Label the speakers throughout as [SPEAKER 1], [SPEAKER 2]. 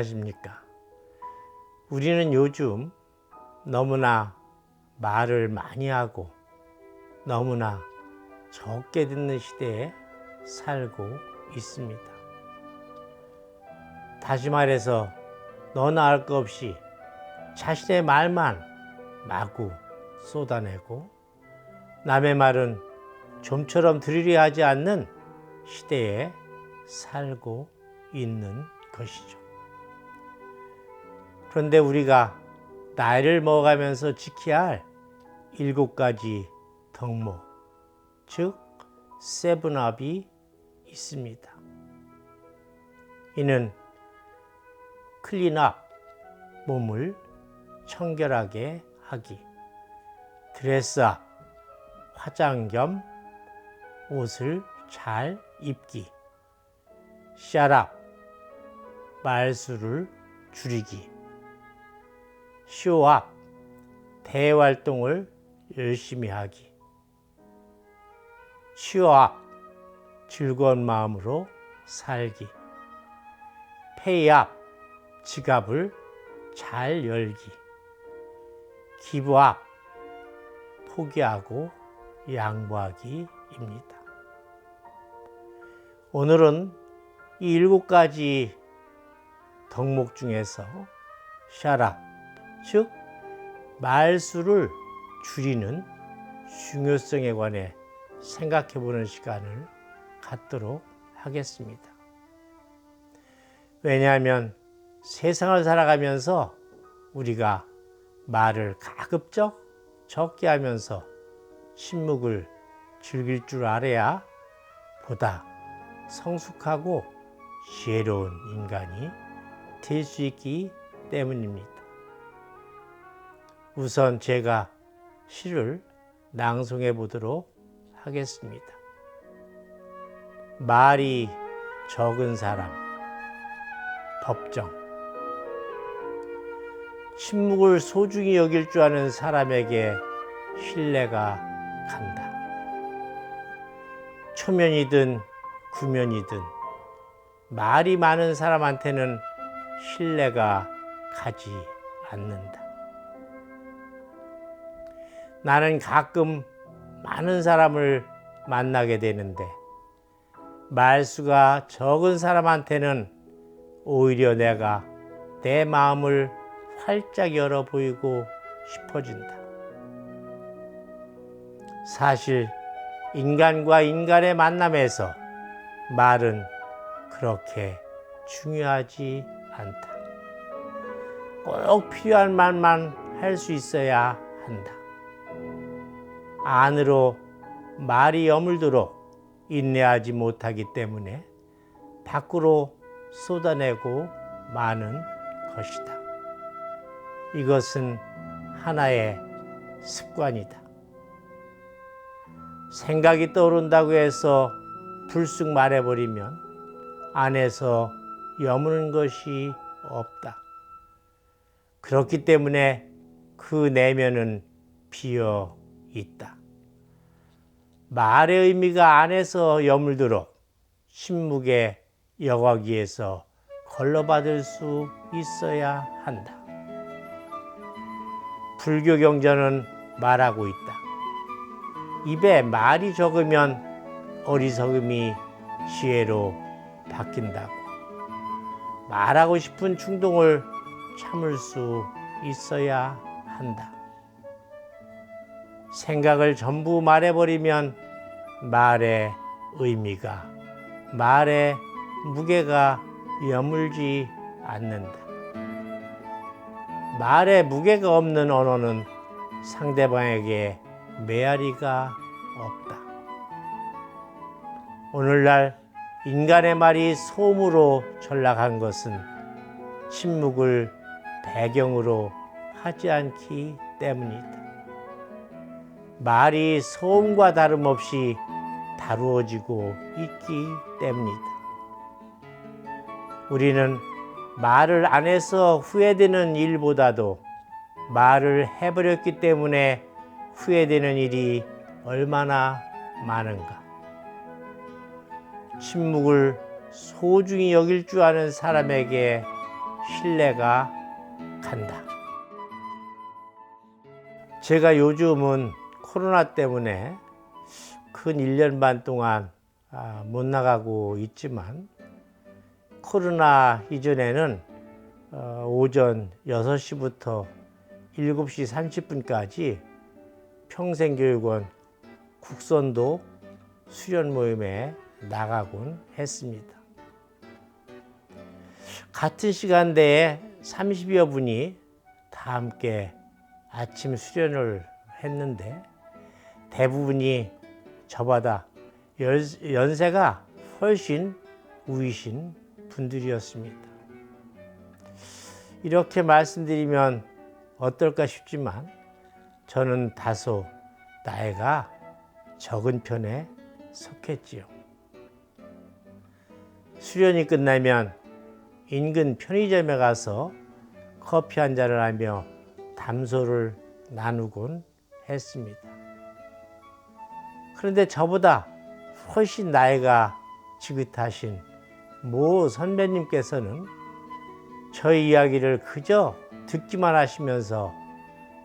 [SPEAKER 1] 안녕하십니까? 우리는 요즘 너무나 말을 많이 하고 너무나 적게 듣는 시대에 살고 있습니다. 다시 말해서 너나 할 것 없이 자신의 말만 마구 쏟아내고 남의 말은 좀처럼 들으려 하지 않는 시대에 살고 있는 것이죠. 그런데 우리가 나이를 먹어가면서 지켜야 할 일곱 가지 덕목, 즉 세븐업이 있습니다. 이는 클린업, 몸을 청결하게 하기, 드레스업, 화장 겸 옷을 잘 입기, 샤랍, 말수를 줄이기, 쇼업, 대활동을 열심히 하기, 취업, 즐거운 마음으로 살기, 페이업, 지갑을 잘 열기, 기부업, 포기하고 양보하기입니다. 오늘은 이 일곱 가지 덕목 중에서 샤라, 즉 말수를 줄이는 중요성에 관해 생각해 보는 시간을 갖도록 하겠습니다. 왜냐하면 세상을 살아가면서 우리가 말을 가급적 적게 하면서 침묵을 즐길 줄 알아야 보다 성숙하고 지혜로운 인간이 될 수 있기 때문입니다. 우선 제가 시를 낭송해 보도록 하겠습니다. 말이 적은 사람, 법정. 침묵을 소중히 여길 줄 아는 사람에게 신뢰가 간다. 초면이든 구면이든 말이 많은 사람한테는 신뢰가 가지 않는다. 나는 가끔 많은 사람을 만나게 되는데 말수가 적은 사람한테는 오히려 내가 내 마음을 활짝 열어 보이고 싶어진다. 사실 인간과 인간의 만남에서 말은 그렇게 중요하지 않다. 꼭 필요한 말만 할 수 있어야 한다. 안으로 말이 여물도록 인내하지 못하기 때문에 밖으로 쏟아내고 마는 것이다. 이것은 하나의 습관이다. 생각이 떠오른다고 해서 불쑥 말해버리면 안에서 여무는 것이 없다. 그렇기 때문에 그 내면은 비어 있다. 말의 의미가 안에서 여물도록 침묵에 여과기 위해서 걸러받을 수 있어야 한다. 불교 경전은 말하고 있다. 입에 말이 적으면 어리석음이 지혜로 바뀐다고. 말하고 싶은 충동을 참을 수 있어야 한다. 생각을 전부 말해버리면 말의 의미가, 말의 무게가 여물지 않는다. 말에 무게가 없는 언어는 상대방에게 메아리가 없다. 오늘날 인간의 말이 소음으로 전락한 것은 침묵을 배경으로 하지 않기 때문이다. 말이 소음과 다름없이 다루어지고 있기 때문이다. 우리는 말을 안 해서 후회되는 일보다도 말을 해버렸기 때문에 후회되는 일이 얼마나 많은가. 침묵을 소중히 여길 줄 아는 사람에게 신뢰가 간다. 제가 요즘은 코로나 때문에 큰 1년 반 동안 아, 못 나가고 있지만 코로나 이전에는 어, 오전 6시부터 7시 30분까지 평생교육원 국선도 수련 모임에 나가곤 했습니다. 같은 시간대에 30여 분이 다 함께 아침 수련을 했는데 대부분이 저보다 연- 연세가 훨씬 우이신 분들이었습니다. 이렇게 말씀드리면 어떨까 싶지만 저는 다소 나이가 적은 편에 속했지요. 수련이 끝나면 인근 편의점에 가서 커피 한 잔을 하며 담소를 나누곤 했습니다. 그런데 저보다 훨씬 나이가 지긋하신 모 선배님께서는 저희 이야기를 그저 듣기만 하시면서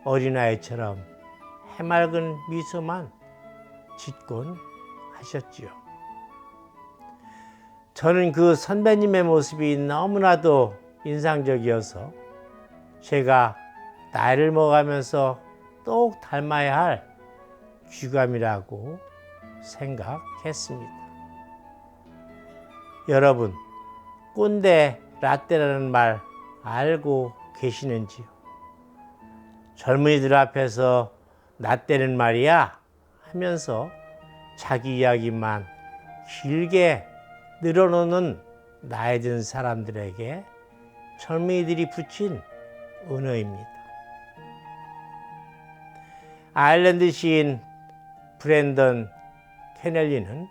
[SPEAKER 1] 어린아이처럼 해맑은 미소만 짓곤 하셨지요. 저는 그 선배님의 모습이 너무나도 인상적이어서 제가 나이를 먹어가면서 똑 닮아야 할 귀감이라고 생각했습니다. 여러분, 꼰대 라떼라는 말 알고 계시는지요? 젊은이들 앞에서 라떼는 말이야 하면서 자기 이야기만 길게 늘어놓는 나이 든 사람들에게 젊은이들이 붙인 은어입니다. 아일랜드 시인 브랜던 케넬리는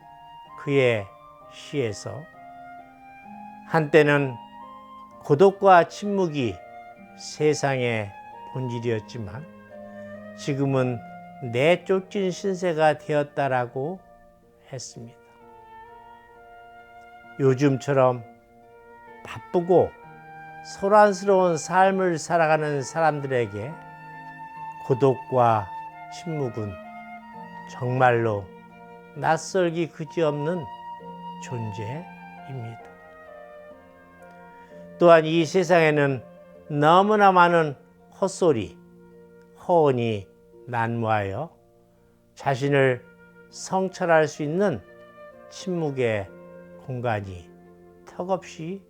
[SPEAKER 1] 그의 시에서 한때는 고독과 침묵이 세상의 본질이었지만 지금은 내쫓긴 신세가 되었다라고 했습니다. 요즘처럼 바쁘고 소란스러운 삶을 살아가는 사람들에게 고독과 침묵은 정말로 낯설기 그지없는 존재입니다. 또한 이 세상에는 너무나 많은 헛소리, 허언이 난무하여 자신을 성찰할 수 있는 침묵의 공간이 턱없이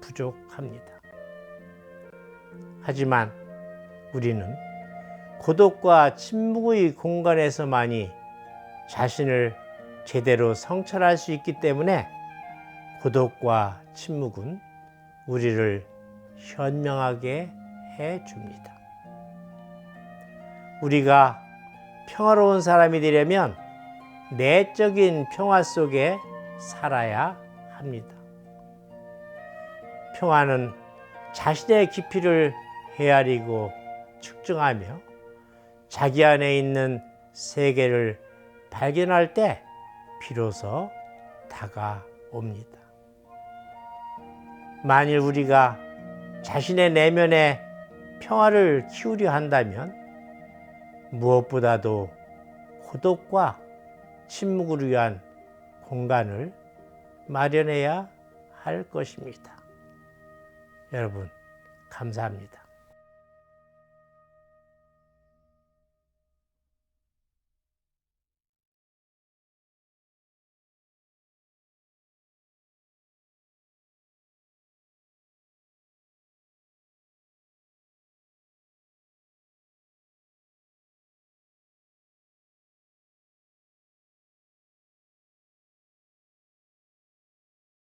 [SPEAKER 1] 부족합니다. 하지만 우리는 고독과 침묵의 공간에서만이 자신을 제대로 성찰할 수 있기 때문에 고독과 침묵은 우리를 현명하게 해 줍니다. 우리가 평화로운 사람이 되려면 내적인 평화 속에 살아야 합니다. 평화는 자신의 깊이를 헤아리고 측정하며 자기 안에 있는 세계를 발견할 때 비로소 다가옵니다. 만일 우리가 자신의 내면에 평화를 키우려 한다면 무엇보다도 고독과 침묵을 위한 공간을 마련해야 할 것입니다. 여러분, 감사합니다.